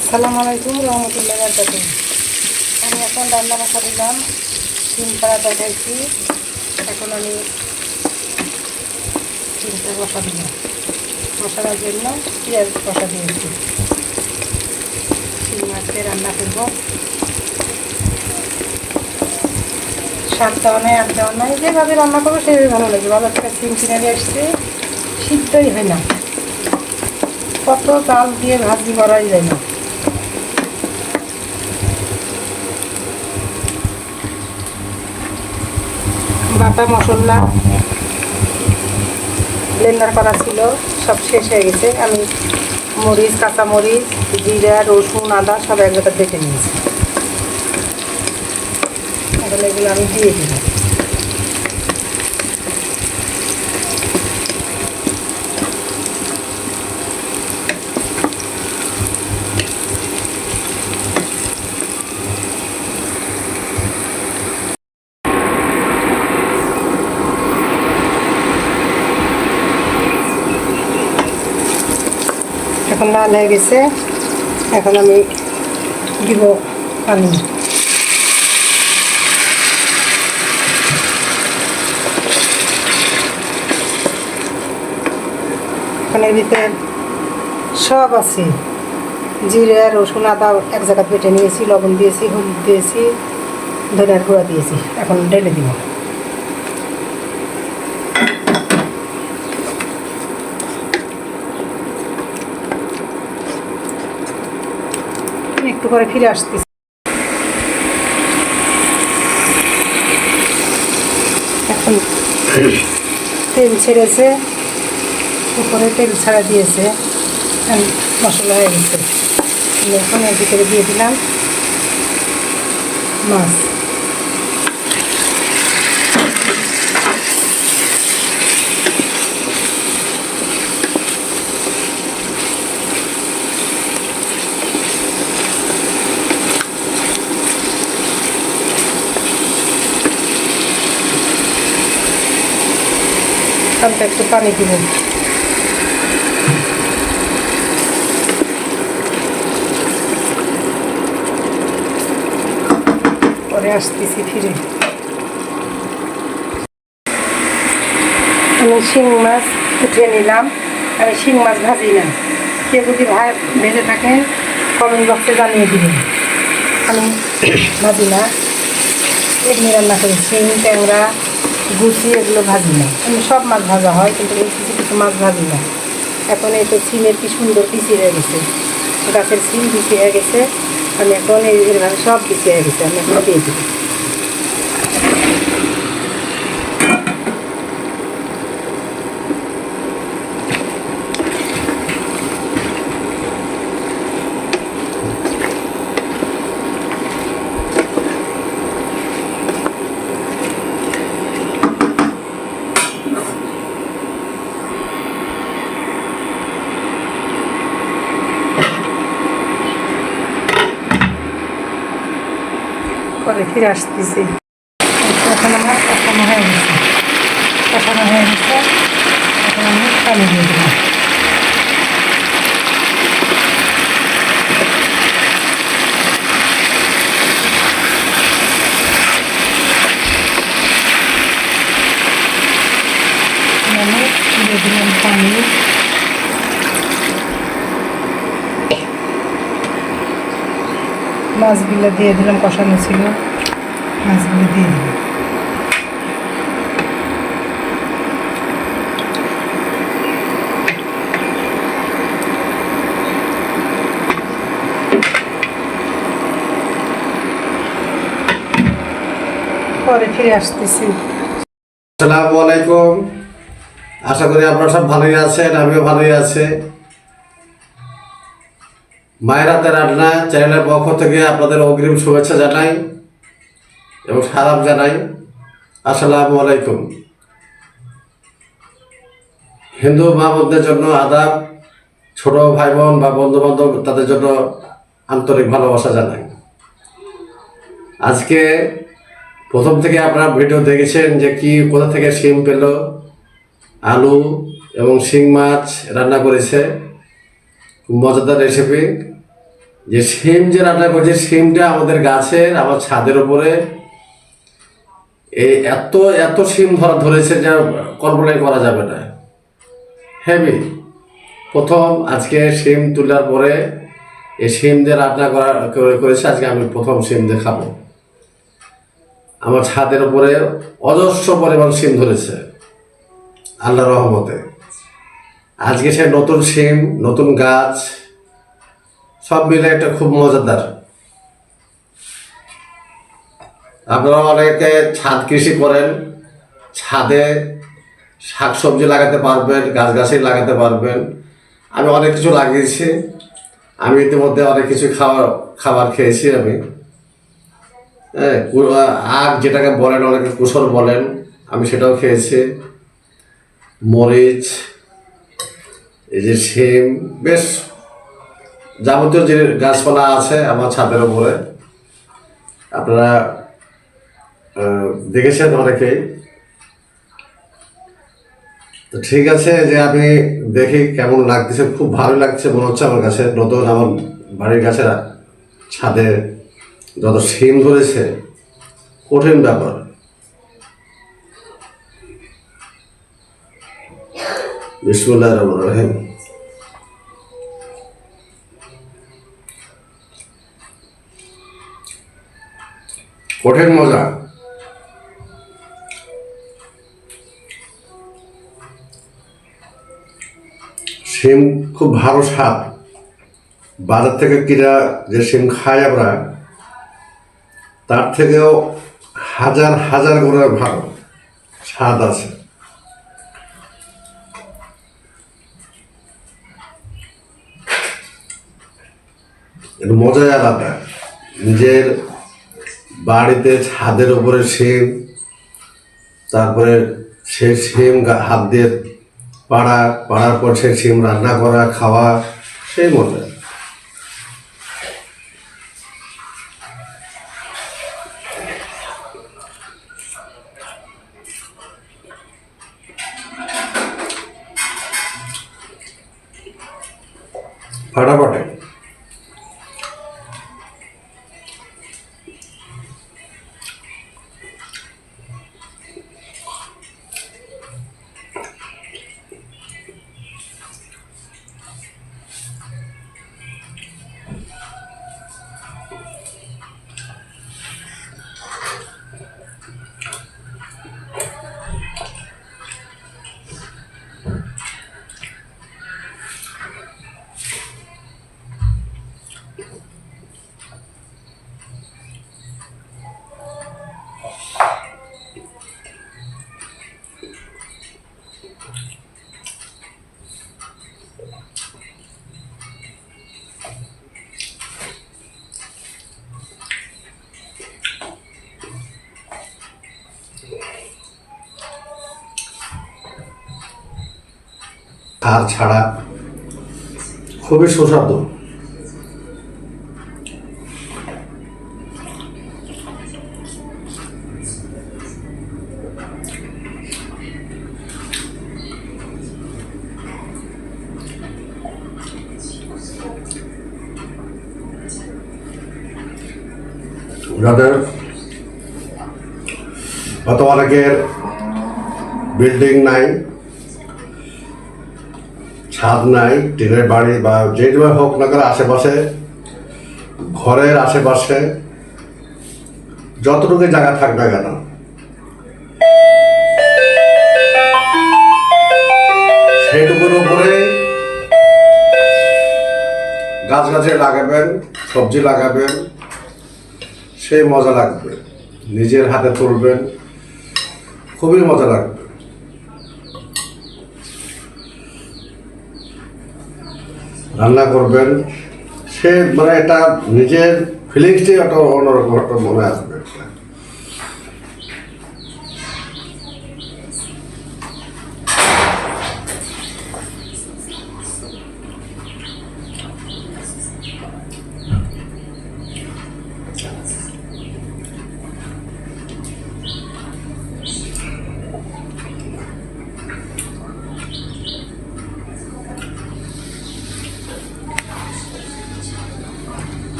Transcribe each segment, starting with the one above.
আসসালামু আলাইকুম রহমতুল্লাহ বারকাত আমি এখন রান্না বসা দিলাম তিন পাড়া দেখাইছি এখন আমি তিনটা বসা দিলাম মশলার জন্য পেঁয়াজ বসা দিয়েছি। শিং মাছকে রান্না করব। সাত দেওয়া নাই আট দেওয়া যেভাবে রান্না করব, সেভাবে ভালো লাগে। বাজার থেকে সিম কিনে নিয়ে এসছে সিদ্ধই হয় না। কত চাল দিয়ে ভাজি করাই যায় না। বাটা মশলা ব্লেন্ডার করা ছিল, সব শেষ হয়ে গেছে। আমি মরিচ কাঁচা মরিচ জিরা, রসুন, আদা সব এক দেখে নিয়েছি। এখন এগুলো আমি দিয়ে দিলাম। এখন লাল হয়ে গেছে। এখন আমি দিব পানি। এখন এর ভিতরে সব আছে। জিরে, রসুন, আদা এক জায়গায় পেটে নিয়েছি, লবণ দিয়েছি, হলুদ দিয়েছি, ধনিয়ার গুঁড়া দিয়েছি। এখন ঢেলে দিব। একটু করে ফিরে আসতেছি। এখন তেল ছেড়েছে, উপরে তেল ছাড়া দিয়েছে মশলা হয়ে গেছে। এখন এর ভিতরে দিয়ে দিলাম মাছ। হালকা একটু পানি দিব। পরে আসতেছি ফিরে। আমি শিং মাছ উঠিয়ে নিলাম আমি শিং মাছ ভাজি না। কে যদি ভাই ভেজে থাকে, কমেন্ট বক্সে জানিয়ে দিবেন আমি ভাজি না। এমনি রান্না করি, শিং, ট্যাংরা গুছি এগুলো ভাজি না সব মাছ ভাজা হয়, কিন্তু কিছু কিছু মাছ ভাজি না। এখন এই তো সিমের কি সুন্দর পিসি হয়ে গেছে। গাছের সিম পিসি হয়ে গেছে। আমি এখন এইভাবে সব পিসি হয়ে গেছে, আমি এখন দিয়ে দিই পরে ফিরে আসতেছি। এখন আমার কষানো হয়ে গেছে। কষানো হয়ে গেছে। এখন আমি পানি দিয়ে দিলাম মাছগুলো দিয়ে দিলাম কষানো ছিল। মাছগুলো দিয়ে দিলাম পরে ফিরে আসতেছি। আসসালামু আলাইকুম। আশা করি আপনারা সব ভালোই আছেন আমিও ভালোই আছি। মায়ের হাতে রান্না চ্যানেলের পক্ষ থেকে আপনাদের অগ্রিম শুভেচ্ছা জানাই। এবং সালাম জানাই, আসসালামু আলাইকুম। হিন্দু মা বোনদের জন্য আদাব, ছোট ভাই বোন বা বন্ধু বান্ধব তাদের জন্য আন্তরিক ভালোবাসা জানাই। আজকে প্রথম থেকে আপনারা ভিডিও দেখেছেন যে কি, কোথা থেকে শিম পেল, আলু এবং শিং মাছ রান্না করেছে। মজাদার রেসিপি যে সিম যে রান্না করছে সিমটা আমাদের গাছের, আমার ছাদের উপরে এই এত এত সিম ধরা ধরেছে যা কল্পনাই করা যাবে না। হেভি প্রথম আজকে সিম তোলার পরে এই সিম দিয়ে রান্না করা, করে- করেছে, আজকে আমি প্রথম সিম দিয়ে খাব আমার ছাদের উপরে অজস্র পরিমাণ সিম ধরেছে। আল্লাহ রহমতে। আজকে সে নতুন সিম, নতুন গাছ, সব মিলে একটা খুব মজাদার। আপনারা অনেকে ছাদ কৃষি করেন, ছাদে শাকসবজি লাগাতে পারবেন, গাছগাছালি লাগাতে পারবেন। আমি অনেক কিছু লাগিয়েছি। আমি ইতিমধ্যে অনেক কিছু খাবার খাবার খেয়েছি আমি। হ্যাঁ আখ যেটাকে বলেন, অনেকে কুসর বলেন, আমি সেটাও খেয়েছি। মরিচ, এই যে শিম, বেশ যাবতীয় যে গাছপালা আছে আমার ছাদের উপরে। আপনারা দেখেছেন অনেকেই। তো ঠিক আছে যে আমি দেখি কেমন লাগতেছে, খুব ভালো লাগছে মনে হচ্ছে আমার কাছে। নতুন আমার বাড়ির কাছে ছাদে যত সিম ধরেছে, কঠিন ব্যাপার। কঠিন মজা। সিম খুব ভালো স্বাদ। বাজার থেকে কিনা যে সিম খাই আমরা, তার থেকেও হাজার হাজার গুণের ভালো স্বাদ আছে। এর মজাই আলাদা। নিজের বাড়িতে ছাদের উপরে সিম, তারপরে সে সিম হাত দিয়ে পাড়া পাড়ার পর সে সিম রান্না করা খাওয়া সেই মজা। ফাটাফাটি আর ছাড়া খুবই সুস্বাদু। যাদের হয়তো অনেকের বিল্ডিং নাই। ছাদ নাই, টিনের বাড়ি বা যেভাবে হোক না কেন আশেপাশে, ঘরের আশেপাশে, যতটুকু জায়গা থাক না কেন। সেটুকুর উপরে গাছ গাছে লাগাবেন, সবজি লাগাবেন, সেই মজা লাগবে। নিজের হাতে তুলবেন, খুবই মজা লাগবে। রান্না করবেন সে মানে এটা নিজের ফিলিংসটাই একটা অন্যরকম একটা মনে আসবে।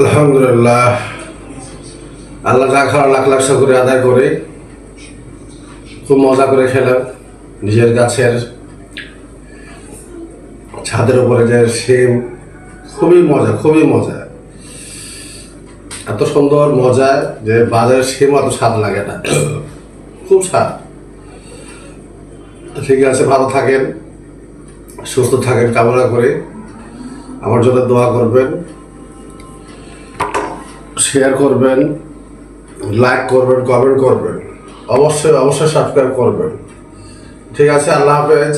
আলহামদুলিল্লাহ। আল্লাহ যা খাওয়া লাখ লাখ করে আদায় করে, খুব মজা করে খেলাম। নিজের গাছের ছাদের উপরে যে সেম খুবই মজা খুবই মজা। এত সুন্দর মজা যে বাজারের শিম অত স্বাদ লাগে না। খুব স্বাদ। ঠিক আছে, ভালো থাকেন, সুস্থ থাকেন, কামনা করে। আমার জন্য দোয়া করবেন শেয়ার করবেন লাইক করবেন কমেন্ট করবেন। অবশ্যই অবশ্যই সাবস্ক্রাইব করবেন। ঠিক আছে, আল্লাহ হাফেজ।